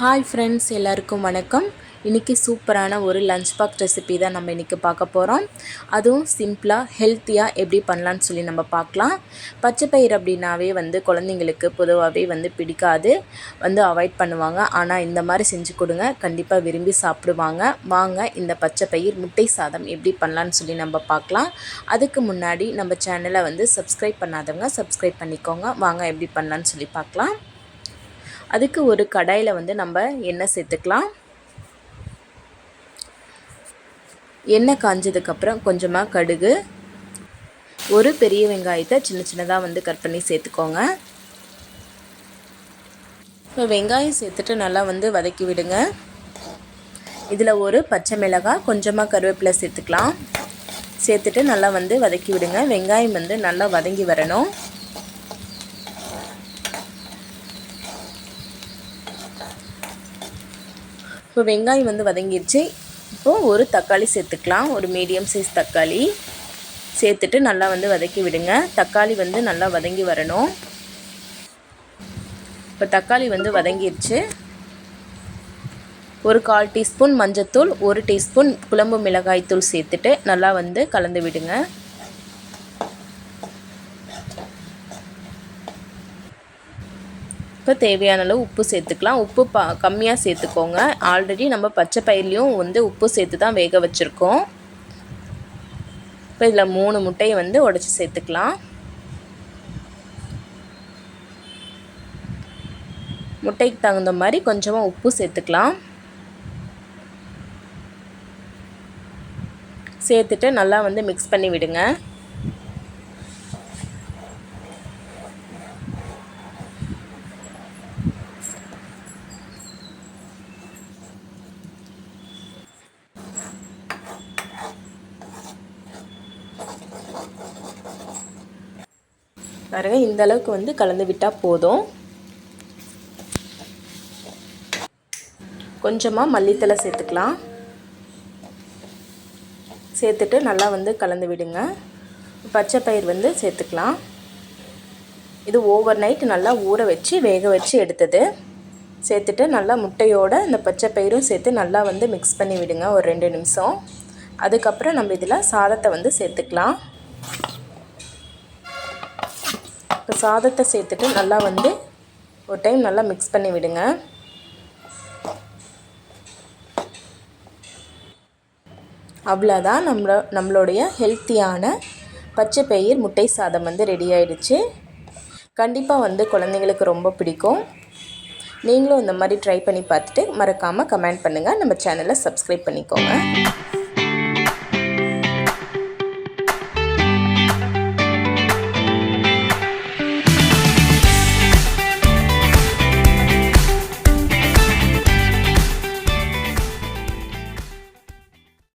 Hi friends எல்லாருக்கும் வணக்கம். இன்றைக்கி சூப்பரான ஒரு லஞ்ச் பாக்ஸ் ரெசிபி தான் நம்ம இன்றைக்கி பார்க்க போகிறோம் அதுவும் சிம்பிளாக ஹெல்த்தியாக எப்படி பண்ணலான்னு சொல்லி நம்ம பார்க்கலாம். பச்சை பயிர் அப்படின்னாவே வந்து குழந்தைங்களுக்கு பொதுவாகவே வந்து பிடிக்காது. வந்து அவாய்ட் பண்ணுவாங்க. ஆனால் இந்த மாதிரி செஞ்சு கொடுங்க. கண்டிப்பாக விரும்பி சாப்பிடுவாங்க. வாங்க இந்த பச்சை பயிர் முட்டை சாதம் எப்படி பண்ணலான்னு சொல்லி நம்ம பார்க்கலாம். அதுக்கு முன்னாடி நம்ம சேனலை வந்து சப்ஸ்கிரைப் பண்ணாதவங்க சப்ஸ்கிரைப் பண்ணிக்கோங்க. வாங்க எப்படி பண்ணலான்னு சொல்லி பார்க்கலாம். அதுக்கு ஒரு கடாயில் வந்து நம்ம எண்ணெய் சேர்த்துக்கலாம். எண்ணெய் காஞ்சதுக்கப்புறம் கொஞ்சமாக கடுகு. ஒரு பெரிய வெங்காயத்தை சின்ன சின்னதாக வந்து கட் பண்ணி சேர்த்துக்கோங்க. இப்போ வெங்காயம் சேர்த்துட்டு நல்லா வந்து வதக்கி விடுங்க. இதில் ஒரு பச்சை மிளகாய் கொஞ்சமாக கருவேப்பிலை சேர்த்துக்கலாம். சேர்த்துட்டு நல்லா வந்து வதக்கி விடுங்க. வெங்காயம் வந்து நல்லா வதங்கி வரணும். இப்போ வெங்காயம் வந்து வதங்கிடுச்சு இப்போது ஒரு தக்காளி சேர்த்துக்கலாம். ஒரு மீடியம் சைஸ் தக்காளி சேர்த்துட்டு நல்லா வந்து வதக்கி விடுங்க. தக்காளி வந்து நல்லா வதங்கி வரணும். இப்போ தக்காளி வந்து வதங்கிடுச்சு ஒரு கால் டீஸ்பூன் மஞ்சத்தூள் ஒரு டீஸ்பூன் குழம்பு மிளகாய்த்தூள் சேர்த்துட்டு நல்லா வந்து கலந்து விடுங்க. இப்போ தேவையான அளவு உப்பு சேர்த்துக்கலாம். உப்பு ப கம்மியாக சேர்த்துக்கோங்க. ஆல்ரெடி நம்ம பச்சை பயிர்லேயும் வந்து உப்பு சேர்த்து தான் வேக வச்சுருக்கோம். இப்போ இதில் மூணு முட்டையை வந்து உடச்சி சேர்த்துக்கலாம். முட்டைக்கு தகுந்த மாதிரி கொஞ்சமாக உப்பு சேர்த்துக்கலாம். சேர்த்துட்டு நல்லா வந்து மிக்ஸ் பண்ணி விடுங்க. பாருங்கள் இந்த அளவுக்கு வந்து கலந்து விட்டால் போதும். கொஞ்சமாக மல்லித்தலை சேர்த்துக்கலாம். சேர்த்துட்டு நல்லா வந்து கலந்து விடுங்க. பச்சை பயிர் வந்து சேர்த்துக்கலாம். இது ஓவர் நைட் நல்லா ஊற வச்சு வேக வச்சு எடுத்தது. சேர்த்துட்டு நல்லா முட்டையோடு இந்த பச்சை பயிரும் சேர்த்து நல்லா வந்து மிக்ஸ் பண்ணி விடுங்க ஒரு ரெண்டு நிமிஷம். அதுக்கப்புறம் நம்ம இதில் சாதத்தை வந்து சேர்த்துக்கலாம். சாதத்தை சேர்த்துட்டு நல்லா வந்து ஒரு டைம் நல்லா மிக்ஸ் பண்ணி விடுங்க. அவ்வளோதான் நம்மளோ நம்மளுடைய ஹெல்த்தியான பச்சை பயிர் முட்டை சாதம் வந்து ரெடி ஆயிடுச்சு. கண்டிப்பாக வந்து குழந்தைங்களுக்கு ரொம்ப பிடிக்கும். நீங்களும் இந்த மாதிரி ட்ரை பண்ணி பார்த்துட்டு மறக்காமல் கமெண்ட் பண்ணுங்கள் நம்ம சேனலை சப்ஸ்கிரைப் பண்ணிக்கோங்க.